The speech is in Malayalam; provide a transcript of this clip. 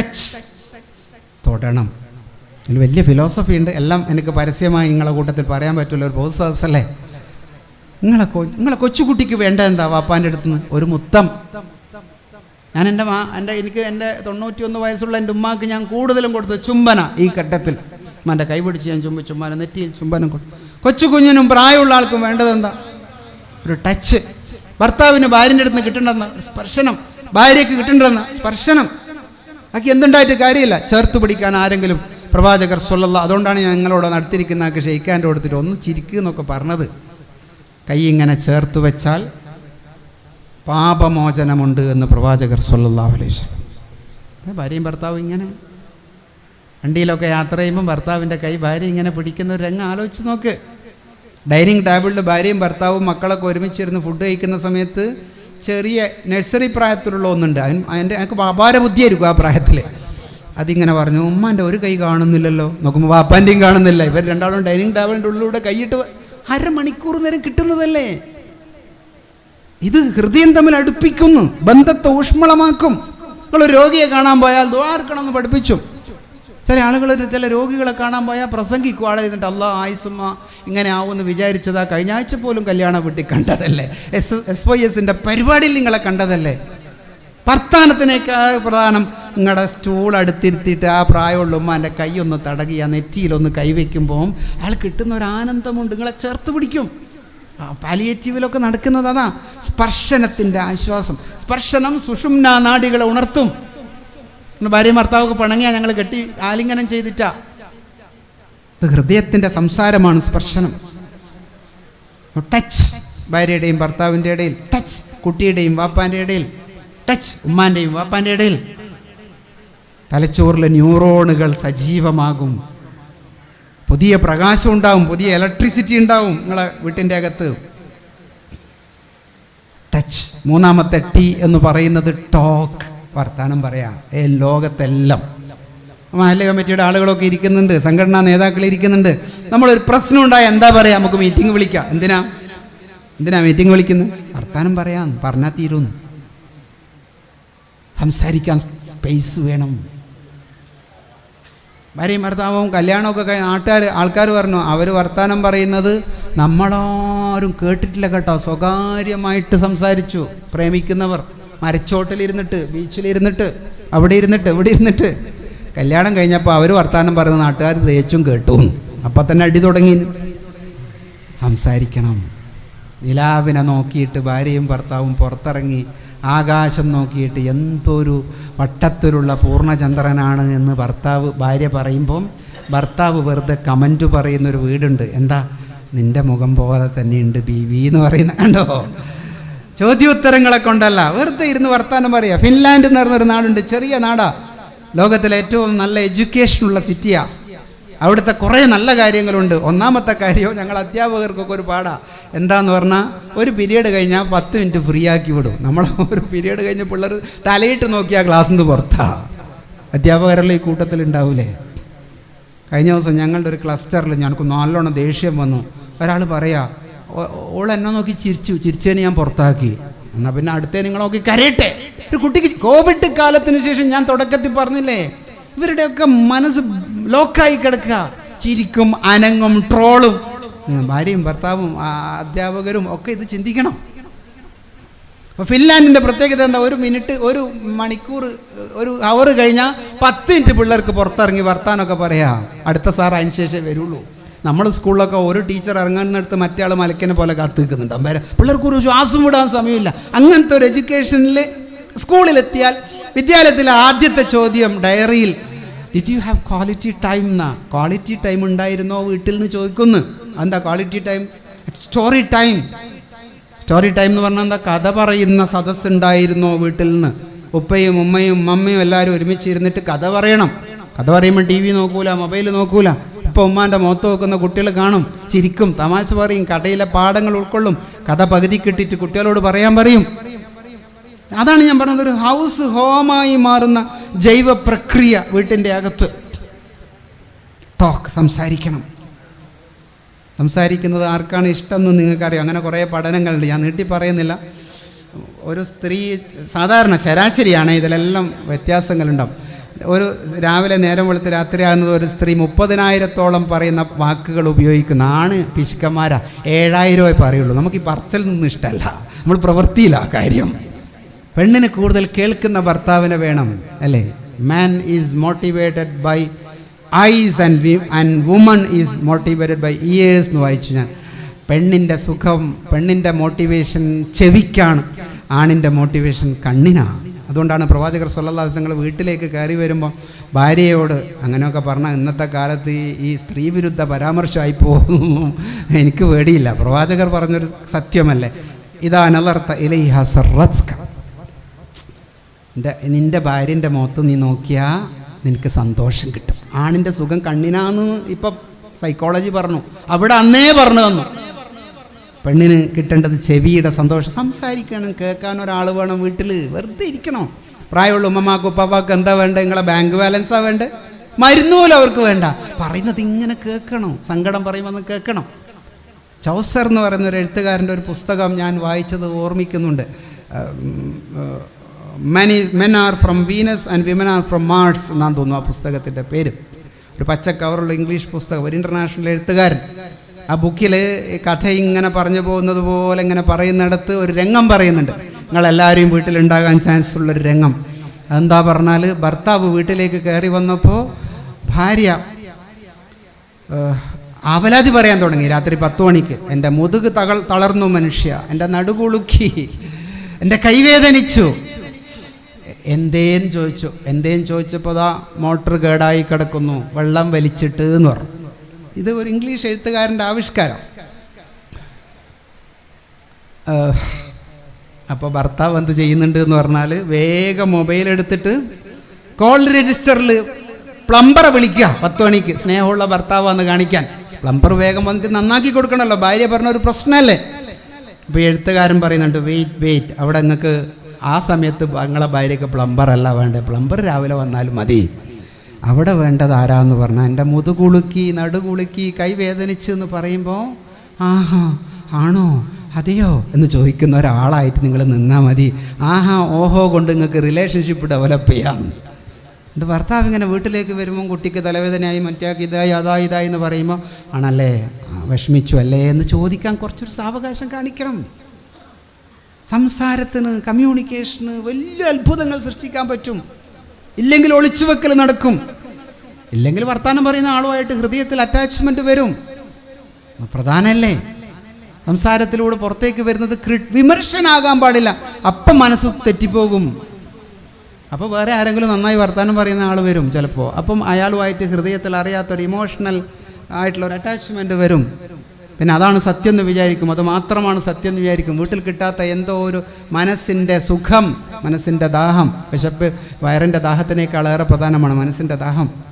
ടച്ച് തൊടണം. അതിന് വലിയ ഫിലോസഫി ഉണ്ട്. എല്ലാം എനിക്ക് പരസ്യമായി നിങ്ങളെ കൂട്ടത്തിൽ പറയാൻ പറ്റുമല്ലോ ഒരു പ്രോത്സാഹസ് അല്ലേ? നിങ്ങളെ കൊ നിങ്ങളെ കൊച്ചുകുട്ടിക്ക് വേണ്ട എന്താ? വാപ്പാന്റെ അടുത്ത് നിന്ന് ഒരു മുത്തം. ഞാൻ എന്റെ മാ എന്റെ എനിക്ക് എന്റെ തൊണ്ണൂറ്റിയൊന്ന് വയസ്സുള്ള എന്റെ ഉമ്മാക്ക് ഞാൻ കൂടുതലും കൊടുത്തത് ചുംബന ഈ ഘട്ടത്തിൽ. ഉമ്മാന്റെ കൈ പിടിച്ച് ഞാൻ ചുംബ ചുമ്മാനെ നെറ്റിയിൽ ചുംബനം കൊടുത്തു. കൊച്ചു കുഞ്ഞിനും പ്രായമുള്ള ആൾക്കും വേണ്ടത് എന്താ? ഒരു ടച്ച് ഭർത്താവിന് ഭാര്യന്റെ അടുത്ത് നിന്ന് സ്പർശനം. ഭാര്യയ്ക്ക് കിട്ടേണ്ടെന്ന സ്പർശനം. ആക്കി എന്തുണ്ടായിട്ട് കാര്യമില്ല. ചേർത്ത് പിടിക്കാൻ ആരെങ്കിലും പ്രവാചകർ സ്വല്ല അതുകൊണ്ടാണ് ഞാൻ നിങ്ങളോട് നടത്തിയിരിക്കുന്ന ആൾക്ക് ഷെയ്ക്കാന്റെ കൊടുത്തിട്ട് ഒന്ന് ചിരിക്കുക എന്നൊക്കെ പറഞ്ഞത്. കൈ ഇങ്ങനെ ചേർത്ത് വെച്ചാൽ പാപമോചനമുണ്ട് എന്ന് പ്രവാചകർ സ്വല്ലല്ലാഹു അലൈഹി ഭാര്യയും ഭർത്താവും ഇങ്ങനെ? വണ്ടിയിലൊക്കെ യാത്ര ചെയ്യുമ്പോൾ ഭർത്താവിന്റെ കൈ ഭാര്യ ഇങ്ങനെ പിടിക്കുന്ന ഒരു രംഗം ആലോചിച്ച് നോക്ക്. ഡൈനിങ് ടേബിളിൽ ഭാര്യയും ഭർത്താവും മക്കളൊക്കെ ഒരുമിച്ചിരുന്ന് ഫുഡ് കഴിക്കുന്ന സമയത്ത് ചെറിയ നഴ്സറി പ്രായത്തിലുള്ള ഒന്നുണ്ട്. അതിന് അതിന്റെ എനിക്ക് അപാര ബുദ്ധിയായിരിക്കും ആ പ്രായത്തിൽ അതിങ്ങനെ പറഞ്ഞു ഉമ്മാന്റെ ഒരു കൈ കാണുന്നില്ലല്ലോ. നോക്കുമ്പോൾ വാപ്പാന്റെയും കാണുന്നില്ല. ഇവർ രണ്ടാളും ഡൈനിങ് ടേബിളിന്റെ ഉള്ളിലൂടെ കൈയിട്ട് അരമണിക്കൂർ നേരം കിട്ടുന്നതല്ലേ? ഇത് ഹൃദയം തമ്മിൽ അടുപ്പിക്കുന്നു. ബന്ധത്തെ ഊഷ്മളമാക്കും. നിങ്ങൾ രോഗിയെ കാണാൻ പോയാൽ ദ്വാർക്കണമെന്ന് പഠിപ്പിച്ചു. ചില ആളുകൾ ചില രോഗികളെ കാണാൻ പോയാൽ പ്രസംഗിക്കും ആളെ എന്നിട്ട് അല്ല ആയുസുമ്മ ഇങ്ങനെ ആവുമെന്ന് വിചാരിച്ചതാ കഴിഞ്ഞ ആഴ്ച പോലും കല്യാണ വീട്ടിൽ കണ്ടതല്ലേ? എസ് എസ് വൈ എസിന്റെ പരിപാടിയിൽ നിങ്ങളെ കണ്ടതല്ലേ? വർത്താനത്തിനേക്കാൾ പ്രധാനം നിങ്ങളുടെ സ്റ്റൂൾ അടുത്തിരുത്തിയിട്ട് ആ പ്രായമുള്ള ഉമ്മാന്റെ കൈ ഒന്ന് തടകി ആ നെറ്റിയിലൊന്ന് കൈവയ്ക്കുമ്പോൾ അയാൾ കിട്ടുന്ന ഒരു ആനന്ദമുണ്ട്. നിങ്ങളെ ചേർത്ത് പിടിക്കും. പാലിയേറ്റീവിലൊക്കെ നടക്കുന്നത് അതാ സ്പർശനത്തിന്റെ ആശ്വാസം. സ്പർശനം സുഷുമ്ന നാടികളെ ഉണർത്തും. ഭാര്യയും ഭർത്താവൊക്കെ പിണങ്ങിയാ ഞങ്ങൾ കെട്ടി ആലിംഗനം ചെയ്തിട്ടാ. ഇത് ഹൃദയത്തിന്റെ സംസാരമാണ് സ്പർശനം. ടച്ച് ഭാര്യയുടെയും ഭർത്താവിന്റെ ഇടയിൽ ടച്ച് കുട്ടിയുടെയും വാപ്പാന്റെ ഇടയിൽ ടച്ച് ഉമ്മാന്റെയും വാപ്പാന്റെ ഇടയിൽ. തലച്ചോറിലെ ന്യൂറോണുകൾ സജീവമാകും. പുതിയ പ്രകാശം ഉണ്ടാവും പുതിയ ഇലക്ട്രിസിറ്റി ഉണ്ടാവും നിങ്ങളെ വീട്ടിന്റെ അകത്ത്. ടച്ച് മൂന്നാമത്തെ ടി എന്ന് പറയുന്നത് ടോക്ക് വർത്താനം പറയാം. ഏ ലോകത്തെല്ലാം. മഹല്ല കമ്മിറ്റിയുടെ ആളുകളൊക്കെ ഇരിക്കുന്നുണ്ട്. സംഘടനാ നേതാക്കൾ ഇരിക്കുന്നുണ്ട്. നമ്മളൊരു പ്രശ്നം ഉണ്ടായ എന്താ പറയാ? നമുക്ക് മീറ്റിംഗ് വിളിക്കാം. എന്തിനാ? എന്തിനാ മീറ്റിംഗ് വിളിക്കുന്നത് വർത്താനം പറയാം പറഞ്ഞാൽ തീരുന്നു. സംസാരിക്കാൻ സ്പേസ് വേണം. ഭാര്യയും ഭർത്താവും കല്യാണമൊക്കെ കഴിഞ്ഞ നാട്ടുകാർ ആൾക്കാർ പറഞ്ഞു അവർ വർത്താനം പറയുന്നത് നമ്മളാരും കേട്ടിട്ടില്ല കേട്ടോ. സ്വകാര്യമായിട്ട് സംസാരിച്ചു. പ്രേമിക്കുന്നവർ. മരച്ചോട്ടിലിരുന്നിട്ട് ബീച്ചിലിരുന്നിട്ട് അവിടെ ഇരുന്നിട്ട് ഇവിടെ ഇരുന്നിട്ട് കല്യാണം കഴിഞ്ഞപ്പോൾ അവർ വർത്താനം പറയുന്ന നാട്ടുകാർ തേച്ചും കേട്ടു. അപ്പം തന്നെ അടി തുടങ്ങി. സംസാരിക്കണം. നിലാവിനെ നോക്കിയിട്ട് ഭാര്യയും ഭർത്താവും പുറത്തിറങ്ങി ആകാശം നോക്കിയിട്ട് എന്തൊരു വട്ടത്തിലുള്ള പൂർണചന്ദ്രനാണ് എന്ന് ഭർത്താവ് ഭാര്യ പറയുമ്പം ഭർത്താവ് വെറുതെ കമന്റ് പറയുന്നൊരു വീടുണ്ട്. എന്താ? നിന്റെ മുഖം പോലെ തന്നെയുണ്ട് ബി വി എന്ന് പറയുന്ന കണ്ടോ? ചോദ്യോത്തരങ്ങളെ കൊണ്ടല്ല. വെറുതെ ഇരുന്ന് വർത്താനം പറയുക ഫിൻലാൻഡ് എന്ന് പറഞ്ഞൊരു നാടുണ്ട്. ചെറിയ നാടാ. ലോകത്തിലെ ഏറ്റവും നല്ല എഡ്യൂക്കേഷൻ ഉള്ള സിറ്റിയാ അവിടുത്തെ കുറേ നല്ല കാര്യങ്ങളുണ്ട്. ഒന്നാമത്തെ കാര്യവും ഞങ്ങൾ അധ്യാപകർക്കൊക്കെ ഒരു പാടാ. എന്താന്ന് പറഞ്ഞാൽ ഒരു പീരീഡ് കഴിഞ്ഞാൽ പത്ത് മിനിറ്റ് ഫ്രീ ആക്കി വിടും. നമ്മൾ ഒരു പീരീഡ് കഴിഞ്ഞ പിള്ളേർ തലയിട്ട് നോക്കിയാൽ ക്ലാസ്സിൽ നിന്ന് പുറത്താ. അധ്യാപകരെല്ലാം ഈ കൂട്ടത്തിൽ ഉണ്ടാവൂലേ? കഴിഞ്ഞ ദിവസം ഞങ്ങളുടെ ഒരു ക്ലസ്റ്ററിൽ ഞങ്ങൾക്ക് നല്ലോണം ദേഷ്യം വന്നു. ഒരാൾ പറയാ "ഓ- ഓൾ എന്നെ നോക്കി ചിരിച്ചു. ചിരിച്ചതിന് ഞാൻ പുറത്താക്കി. എന്നാൽ പിന്നെ അടുത്തേ നിങ്ങൾ നോക്കി കരയട്ടെ. ഒരു കുട്ടിക്ക് കോവിഡ് കാലത്തിന് ശേഷം ഞാൻ തുടക്കത്തിൽ പറഞ്ഞില്ലേ ഇവരുടെയൊക്കെ മനസ്സ് ലോക്കായി കിടക്കുക. ചിരിക്കും അനങ്ങും ട്രോളും. ഭാര്യയും ഭർത്താവും അധ്യാപകരും ഒക്കെ ഇത് ചിന്തിക്കണം. അപ്പോൾ ഫിൻലാൻഡിന്റെ പ്രത്യേകത എന്താ? ഒരു മിനിറ്റ് ഒരു മണിക്കൂർ ഒരു അവർ കഴിഞ്ഞാൽ പത്ത് മിനിറ്റ് പിള്ളേർക്ക് പുറത്തിറങ്ങി വർത്താനൊക്കെ പറയാ. അടുത്ത സാർ അതിന് ശേഷമേ വരുള്ളൂ. നമ്മൾ സ്കൂളിലൊക്കെ ഒരു ടീച്ചർ ഇറങ്ങുന്നിടത്ത് മറ്റേ ആൾ മലക്കനെ പോലെ കാത്തു നിൽക്കുന്നുണ്ട് അമ്പേരം പിള്ളേർക്ക് ഒരു ശ്വാസം വിടാൻ സമയമില്ല. അങ്ങനത്തെ ഒരു എഡ്യൂക്കേഷനിൽ സ്കൂളിലെത്തിയാൽ വിദ്യാലയത്തിലെ ആദ്യത്തെ ചോദ്യം ഡയറിയിൽ did you have quality time എന്നാ ക്വാളിറ്റി ടൈം ഉണ്ടായിരുന്നോ? വീട്ടിൽ നിന്ന് ചോദിക്കുന്നു. എന്താ quality time story time story time എന്ന് പറഞ്ഞാൽ എന്താ? കഥ പറയുന്ന സദസ് ഉണ്ടായിരുന്നോ വീട്ടിൽ നിന്ന് ഉപ്പയും ഉമ്മയും മമ്മയും എല്ലാവരും ഒരുമിച്ച് ഇരുന്നിട്ട് കഥ പറയണം. കഥ പറയുമ്പോൾ ടി വി നോക്കൂല മൊബൈൽ നോക്കൂല. ഇപ്പം ഉമ്മാന്റെ മുഖത്ത് നോക്കുന്ന കുട്ടികൾ കാണും ചിരിക്കും തമാശ പറയും കഥയിലെ പാഠങ്ങൾ ഉൾക്കൊള്ളും കഥ പകുതി കിട്ടിയിട്ട് കുട്ടികളോട് പറയാൻ പറയും. അതാണ് ഞാൻ പറഞ്ഞത് ഒരു ഹൗസ് ഹോമായി മാറുന്ന ജൈവ പ്രക്രിയ വീട്ടിന്റെ അകത്ത്. ടോക്ക് സംസാരിക്കണം. സംസാരിക്കുന്നത് ആർക്കാണ് ഇഷ്ടമെന്ന് നിങ്ങൾക്കറിയാം. അങ്ങനെ കുറേ പഠനങ്ങളുണ്ട്. ഞാൻ നീട്ടി പറയുന്നില്ല. ഒരു സ്ത്രീ സാധാരണ ശരാശരിയാണ് ഇതിലെല്ലാം വ്യത്യാസങ്ങളുണ്ടാവും. ഒരു രാവിലെ നേരം വെളുത്ത് രാത്രിയാകുന്നത് ഒരു സ്ത്രീ മുപ്പതിനായിരത്തോളം പറയുന്ന വാക്കുകൾ ഉപയോഗിക്കുന്ന ആണ് പിശുക്കന്മാരാ. ഏഴായിരമേ പറയുള്ളൂ. നമുക്ക് ഈ പറച്ചിൽ നിന്നും ഇഷ്ടമല്ല. നമ്മൾ പ്രവൃത്തിയില്ല ആ കാര്യം. പെണ്ണിന് കൂടുതൽ കേൾക്കുന്ന ഭർത്താവിനെ വേണം അല്ലേ? Man is motivated by eyes and and woman is motivated by ears എന്ന് വായിച്ചു ഞാൻ. പെണ്ണിന്റെ സുഖം പെണ്ണിന്റെ മോട്ടിവേഷൻ ചെവിക്കാണ് ആണിന്റെ മോട്ടിവേഷൻ കണ്ണിനാണ്. അതുകൊണ്ടാണ് പ്രവാചകർ സ്വല്ലാ ദിവസങ്ങൾ വീട്ടിലേക്ക് കയറി വരുമ്പോൾ ഭാര്യയോട് അങ്ങനെയൊക്കെ പറഞ്ഞാൽ ഇന്നത്തെ കാലത്ത് ഈ ഈ സ്ത്രീ വിരുദ്ധ പരാമർശമായി പോകുന്നു എനിക്ക് പേടിയില്ല. പ്രവാചകർ പറഞ്ഞൊരു സത്യമല്ലേ? ഇതാ അനലർത്ത ഇലൈഹ സർറസ്ക. എന്റെ നിന്റെ ഭാര്യന്റെ മുഖത്ത് നീ നോക്കിയാൽ നിനക്ക് സന്തോഷം കിട്ടും. ആണിന്റെ സുഖം കണ്ണിനാന്ന് ഇപ്പം സൈക്കോളജി പറഞ്ഞു. അവിടെ അന്നേ പറഞ്ഞു തന്നു. പെണ്ണിന് കിട്ടേണ്ടത് ചെവിയുടെ സന്തോഷം. സംസാരിക്കണം കേൾക്കാൻ ഒരാൾ വേണം വീട്ടിൽ വെറുതെ ഇരിക്കണോ? പ്രായമുള്ള ഉമ്മമാക്ക് ഉപ്പാപ്പാക്ക് എന്താ വേണ്ട? നിങ്ങളെ ബാങ്ക് ബാലൻസാ വേണ്ട? മരുന്ന് പോലും അവർക്ക് വേണ്ട. പറയുന്നത് ഇങ്ങനെ കേൾക്കണം? സങ്കടം പറയുമ്പോൾ ഒന്ന് കേൾക്കണം? ചൗസർ എന്ന് പറയുന്ന ഒരു എഴുത്തുകാരന്റെ ഒരു പുസ്തകം ഞാൻ വായിച്ചത് ഓർമ്മിക്കുന്നുണ്ട്. Is men are from Venus and women are from Mars എന്നാന്ന് തോന്നുന്നു ആ പുസ്തകത്തിന്റെ പേര്. ഒരു പച്ച കവറുള്ള ഇംഗ്ലീഷ് പുസ്തകം. ഒരു ഇന്റർനാഷണൽ എഴുത്തുകാരൻ. ആ ബുക്കിൽ കഥ ഇങ്ങനെ പറഞ്ഞു പോകുന്നത് പോലെ ഇങ്ങനെ പറയുന്നിടത്ത് ഒരു രംഗം പറയുന്നുണ്ട്. നിങ്ങളെല്ലാവരെയും വീട്ടിലുണ്ടാകാൻ ചാൻസ് ഉള്ളൊരു രംഗം. അതെന്താ പറഞ്ഞാൽ ഭർത്താവ് വീട്ടിലേക്ക് കയറി വന്നപ്പോൾ ഭാര്യ അവലാതി പറയാൻ തുടങ്ങി രാത്രി പത്ത് മണിക്ക്. എന്റെ മുതുക് തകൾ തളർന്നു മനുഷ്യ എന്റെ നടുകുളുക്കി എന്റെ കൈവേദനിച്ചു എന്തേന്ന് ചോദിച്ചു? എന്തേന്ന് ചോദിച്ചപ്പോൾ അതാ മോട്ടർ കേടായി കിടക്കുന്നു വെള്ളം വലിച്ചിട്ട് എന്ന് പറഞ്ഞു. ഇത് ഒരു ഇംഗ്ലീഷ് എഴുത്തുകാരന്റെ ആവിഷ്കാരം. അപ്പോൾ ഭർത്താവ് എന്ത് ചെയ്യുന്നുണ്ട് എന്ന് പറഞ്ഞാൽ വേഗം മൊബൈൽ എടുത്തിട്ട് കോൾ രജിസ്റ്ററിൽ പ്ലംബറെ വിളിക്കുക പത്ത് മണിക്ക്. സ്നേഹമുള്ള ഭർത്താവാന്ന് കാണിക്കാൻ. പ്ലംബർ വേഗം വന്നിട്ട് നന്നാക്കി കൊടുക്കണമല്ലോ ഭാര്യ പറഞ്ഞ ഒരു പ്രശ്നമല്ലേ ഇപ്പോൾ എഴുത്തുകാരൻ പറയുന്നുണ്ട് വെയിറ്റ് വെയിറ്റ്. അവിടെ നിങ്ങൾക്ക് ആ സമയത്ത് നിങ്ങളെ ഭാര്യയ്ക്ക് പ്ലംബർ അല്ല വേണ്ടത് പ്ലംബർ രാവിലെ വന്നാലും മതി. അവിടെ വേണ്ടത് ആരാന്ന് പറഞ്ഞാൽ എന്റെ മുതുകുളുക്കി നടുകുളുക്കി കൈവേദനിച്ച് എന്ന് പറയുമ്പോൾ ആഹാ ആണോ? അതെയോ? എന്ന് ചോദിക്കുന്ന ഒരാളായിട്ട് നിങ്ങൾ നിന്നാൽ മതി. ആഹാ ഓഹോ കൊണ്ട് നിങ്ങൾക്ക് റിലേഷൻഷിപ്പ് ഡെവലപ്പ് ചെയ്യാം. എന്റെ ഭർത്താവ് ഇങ്ങനെ വീട്ടിലേക്ക് വരുമ്പോൾ കുട്ടിക്ക് തലവേദനയായി മറ്റാക്കി ഇതായി അതാ ഇതായി എന്ന് പറയുമ്പോൾ ആണല്ലേ? വിഷമിച്ചു അല്ലേ? എന്ന് ചോദിക്കാൻ കുറച്ചൊരു സാവകാശം കാണിക്കണം. സംസാരത്തിന് കമ്മ്യൂണിക്കേഷന് വലിയ അത്ഭുതങ്ങൾ സൃഷ്ടിക്കാൻ പറ്റും. ഇല്ലെങ്കിൽ ഒളിച്ചു വെക്കൽ നടക്കും. ഇല്ലെങ്കിൽ വർത്തമാനം പറയുന്ന ആളുമായിട്ട് ഹൃദയത്തിൽ അറ്റാച്ച്മെന്റ് വരും. പ്രധാനല്ലേ? സംസാരത്തിലൂടെ പുറത്തേക്ക് വരുന്നത് വിമർശനാകാൻ പാടില്ല. അപ്പം മനസ്സ് തെറ്റിപ്പോകും. അപ്പോൾ വേറെ ആരെങ്കിലും നന്നായി വർത്തമാനം പറയുന്ന ആൾ വരും ചിലപ്പോൾ അപ്പം അയാളുമായിട്ട് ഹൃദയത്തിൽ അറിയാത്തൊരു ഇമോഷണൽ ആയിട്ടുള്ള ഒരു അറ്റാച്ച്മെന്റ് വരും. പിന്നെ അതാണ് സത്യം എന്ന് വിചാരിക്കും. അത് മാത്രമാണ് സത്യം എന്ന് വിചാരിക്കും. വീട്ടിൽ കിട്ടാത്ത എന്തോ ഒരു മനസ്സിന്റെ സുഖം മനസ്സിന്റെ ദാഹം. വിശപ്പ് വയറിന്റെ ദാഹത്തിനേക്കാളേറെ പ്രധാനമാണ് മനസ്സിന്റെ ദാഹം.